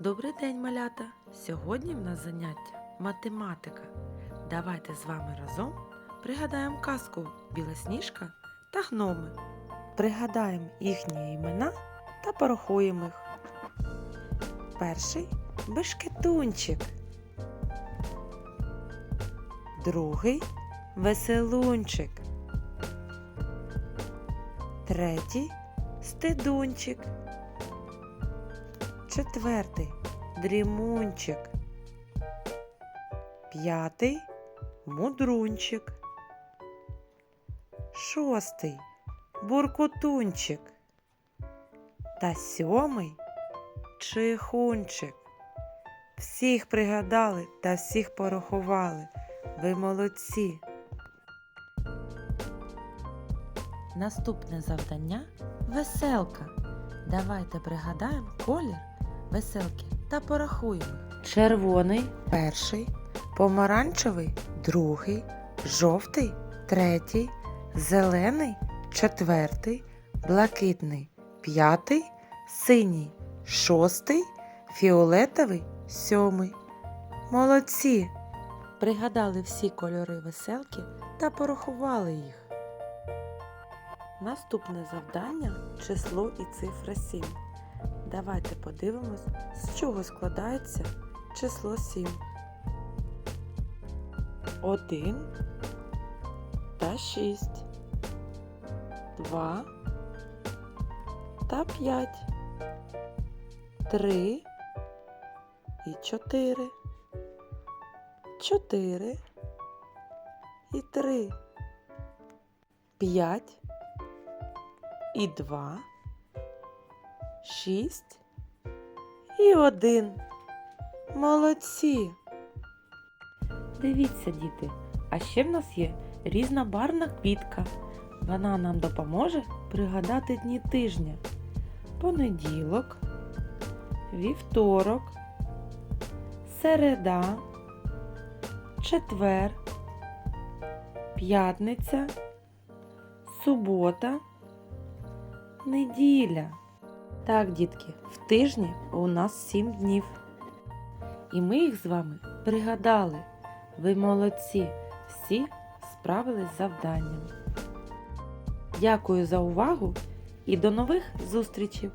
Добрий день, малята! Сьогодні в нас заняття математика. Давайте з вами разом пригадаємо казку Білосніжка та гноми. Пригадаємо їхні імена та порахуємо їх. Перший бешкетунчик. Другий веселунчик. Третій стидунчик. Четвертий дрімунчик. П'ятий мудрунчик. Шостий буркутунчик. Та сьомий чихунчик. Всіх пригадали та всіх порахували. Ви молодці. Наступне завдання веселка. Давайте пригадаємо колір веселки та порахуємо. Червоний. Перший, помаранчевий. Другий, жовтий. Третій, зелений. Четвертий, блакитний. П'ятий, синій. Шостий, фіолетовий. Сьомий. Молодці! Пригадали всі кольори веселки та порахували їх. Наступне завдання число і цифра 7. Давайте подивимось, з чого складається число 7. 1 та 6. 2 та 5. 3 і 4. 4 і 3. 5 і 2, 6 і 1. Молодці. Дивіться, діти, а ще в нас є різнобарна квітка. Вона нам допоможе пригадати дні тижня. Понеділок, вівторок, середа, четвер, п'ятниця, субота неділя. Так, дітки, в тижні у нас сім днів. І ми їх з вами пригадали. Ви молодці, всі справились з завданням. Дякую за увагу і до нових зустрічей!